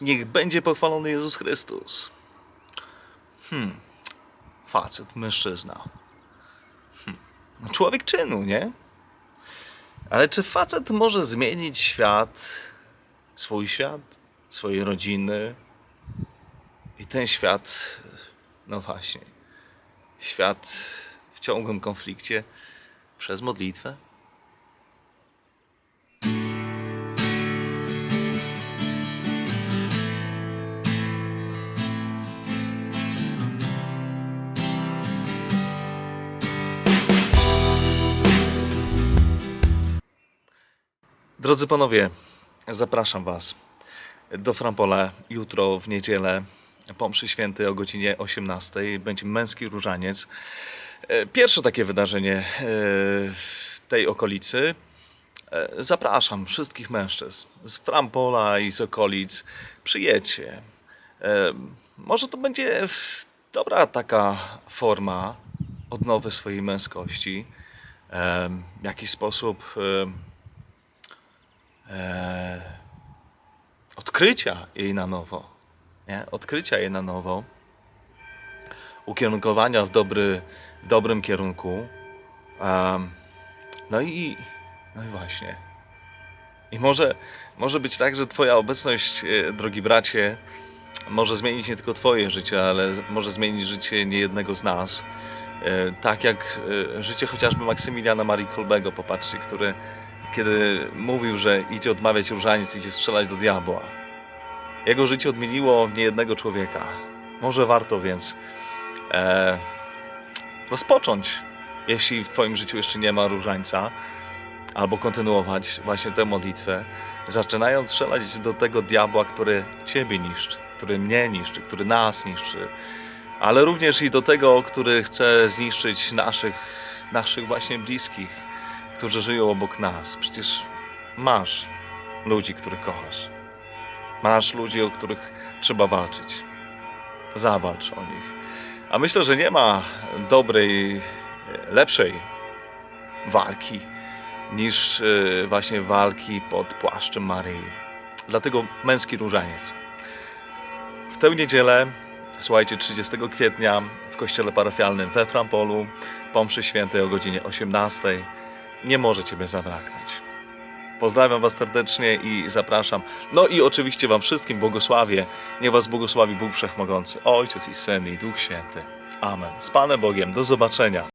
Niech będzie pochwalony Jezus Chrystus. Hmm. Facet, mężczyzna. Hmm. No, człowiek czynu, nie? Ale czy facet może zmienić świat, swój świat, swojej rodziny? I ten świat, no właśnie, świat w ciągłym konflikcie przez modlitwę? Drodzy panowie, zapraszam was do Frampola jutro w niedzielę po mszy o godzinie 18 będzie męski różaniec. E, Pierwsze takie wydarzenie e, w tej okolicy. E, Zapraszam wszystkich mężczyzn z Frampola i z okolic. Przyjedźcie. Może to będzie dobra taka forma odnowy swojej męskości. W jakiś sposób e, odkrycia jej na nowo. Nie? Odkrycia jej na nowo. Ukierunkowania w, dobry, w dobrym kierunku. No i no i właśnie. I może, może być tak, że Twoja obecność, e, drogi bracie, może zmienić nie tylko Twoje życie, ale może zmienić życie niejednego z nas. E, Tak jak e, życie chociażby Maksymiliana Marii Kolbego, popatrzcie, który kiedy mówił, że idzie odmawiać różaniec, idzie strzelać do diabła. Jego życie odmieniło niejednego człowieka. Może warto więc e, rozpocząć, jeśli w Twoim życiu jeszcze nie ma różańca, albo kontynuować właśnie tę modlitwę, zaczynając strzelać do tego diabła, który Ciebie niszczy, który mnie niszczy, który nas niszczy, ale również i do tego, który chce zniszczyć naszych, naszych właśnie bliskich, którzy żyją obok nas. Przecież masz ludzi, których kochasz. Masz ludzi, o których trzeba walczyć. Zawalcz o nich. A myślę, że nie ma dobrej, lepszej walki niż e, właśnie walki pod płaszczem Maryi. Dlatego męski różaniec. W tę niedzielę, słuchajcie, 30 kwietnia w kościele parafialnym we Frampolu, po mszy świętej o godzinie 18, nie może Ciebie zabraknąć. Pozdrawiam Was serdecznie i zapraszam. No i oczywiście Wam wszystkim błogosławię. Niech Was błogosławi Bóg Wszechmogący, Ojciec i Syn i Duch Święty. Amen. Z Panem Bogiem. Do zobaczenia.